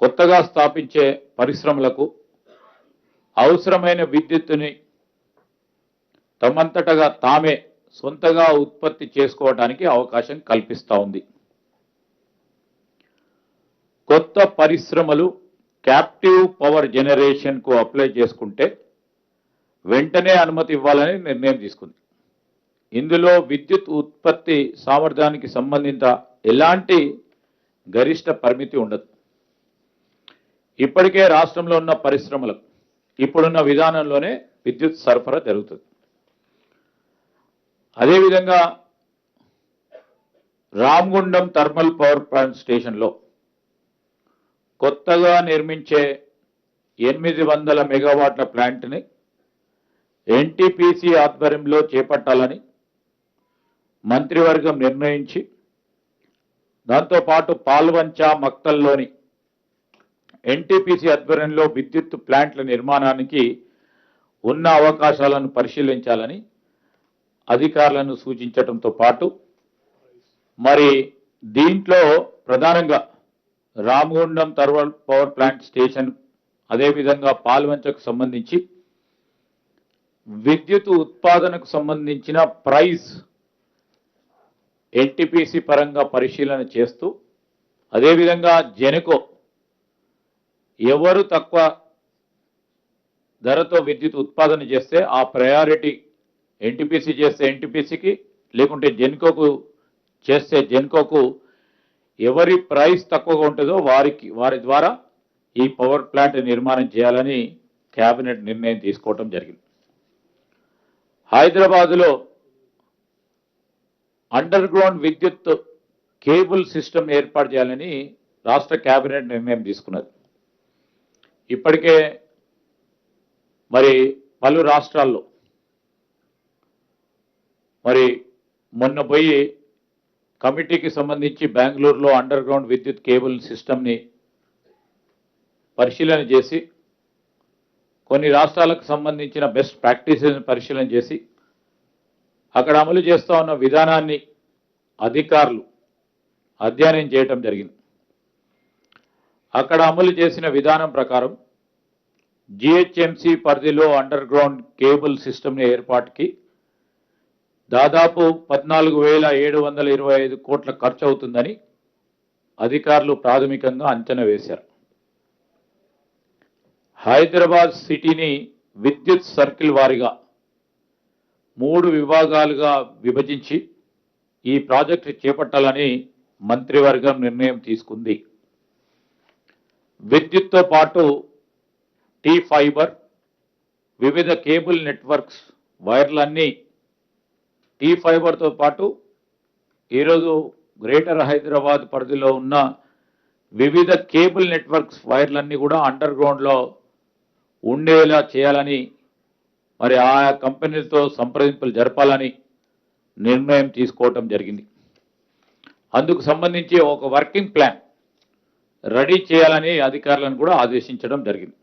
కొత్తగా స్థాపించే పరిశ్రమలకు అవసరమైన విద్యుత్తుని తమంతటగా తామే సొంతగా ఉత్పత్తి చేసుకోవడానికి అవకాశం కల్పిస్తూ ఉంది. కొత్త పరిశ్రమలు క్యాప్టివ్ పవర్ జనరేషన్కు అప్లై చేసుకుంటే వెంటనే అనుమతి ఇవ్వాలని నిర్ణయం తీసుకుంది. ఇందులో విద్యుత్ ఉత్పత్తి సామర్థ్యానికి సంబంధిత ఎలాంటి గరిష్ట పరిమితి ఉండదు. ఇప్పటికే రాష్ట్రంలో ఉన్న పరిశ్రమలకు ఇప్పుడున్న విధానంలోనే విద్యుత్ సరఫరా జరుగుతుంది. అదేవిధంగా రామగుండం థర్మల్ పవర్ ప్లాంట్ స్టేషన్లో కొత్తగా నిర్మించే ఎనిమిది వందల మెగావాట్ల ప్లాంట్ని ఎన్టీపీసీ ఆధ్వర్యంలో చేపట్టాలని మంత్రివర్గం నిర్ణయించి దాంతోపాటు పాల్వంచ మక్తల్లోని ఎన్టీపీసీ ఆధ్వర్యంలో విద్యుత్ ప్లాంట్ల నిర్మాణానికి ఉన్న అవకాశాలను పరిశీలించాలని అధికారులను సూచించడంతో పాటు మరి దీంట్లో ప్రధానంగా Ramagundam thermal power plant station అదేవిధంగా పాల్వంచకు సంబంధించి విద్యుత్ ఉత్పాదనకు సంబంధించిన ప్రైస్ ఎన్టీపీసీ పరంగా పరిశీలన చేస్తూ అదేవిధంగా జెనెకో ఎవరు తక్కువ ధరతో విద్యుత్ ఉత్పాదన చేస్తే ఆ ప్రయారిటీ ఎన్టీపీసీ చేస్తే ఎన్టీపీసీకి లేకుంటే జెన్కోకు చేస్తే జెన్కోకు ఎవరి ప్రైస్ తక్కువగా ఉంటుందో వారికి వారి ద్వారా ఈ పవర్ ప్లాంట్ నిర్మాణం చేయాలని కేబినెట్ నిర్ణయం తీసుకోవటం జరిగింది. హైదరాబాదులో అండర్ గ్రౌండ్ విద్యుత్ కేబుల్ సిస్టమ్ ఏర్పాటు చేయాలని రాష్ట్ర కేబినెట్ నిర్ణయం తీసుకున్నది. ఇప్పటికే మరి పలు రాష్ట్రాల్లో మరి మొన్న పోయి కమిటీకి సంబంధించి బెంగళూరులో అండర్ గ్రౌండ్ విద్యుత్ కేబుల్ సిస్టమ్ని పరిశీలన చేసి కొన్ని రాష్ట్రాలకు సంబంధించిన బెస్ట్ ప్రాక్టీసెస్ని పరిశీలన చేసి అక్కడ అమలు చేస్తూ ఉన్న విధానాన్ని అధికారులు అధ్యయనం చేయటం జరిగింది. అక్కడ అమలు చేసిన విధానం ప్రకారం జిహెచ్ఎంసి పరిధిలో అండర్ గ్రౌండ్ కేబుల్ సిస్టమ్ని ఏర్పాటుకి దాదాపు పద్నాలుగు వేల ఏడు వందల ఇరవై ఐదు కోట్ల ఖర్చు అవుతుందని అధికారులు ప్రాథమికంగా అంచనా వేశారు. హైదరాబాద్ సిటీని విద్యుత్ సర్కిల్ వారిగా మూడు విభాగాలుగా విభజించి ఈ ప్రాజెక్టు చేపట్టాలని మంత్రివర్గం నిర్ణయం తీసుకుంది. విద్యుత్తో పాటు టీ ఫైబర్ వివిధ కేబుల్ నెట్వర్క్స్ వైర్లన్నీ టీ ఫైబర్తో పాటు ఈరోజు గ్రేటర్ హైదరాబాద్ పరిధిలో ఉన్న వివిధ కేబుల్ నెట్వర్క్స్ వైర్లన్నీ కూడా అండర్ గ్రౌండ్లో ఉండేలా చేయాలని మరి ఆయా కంపెనీలతో సంప్రదింపులు జరపాలని నిర్ణయం తీసుకోవటం జరిగింది. అందుకు సంబంధించి ఒక వర్కింగ్ ప్లాన్ రెడీ చేయాలని అధికారులను కూడా ఆదేశించడం జరిగింది.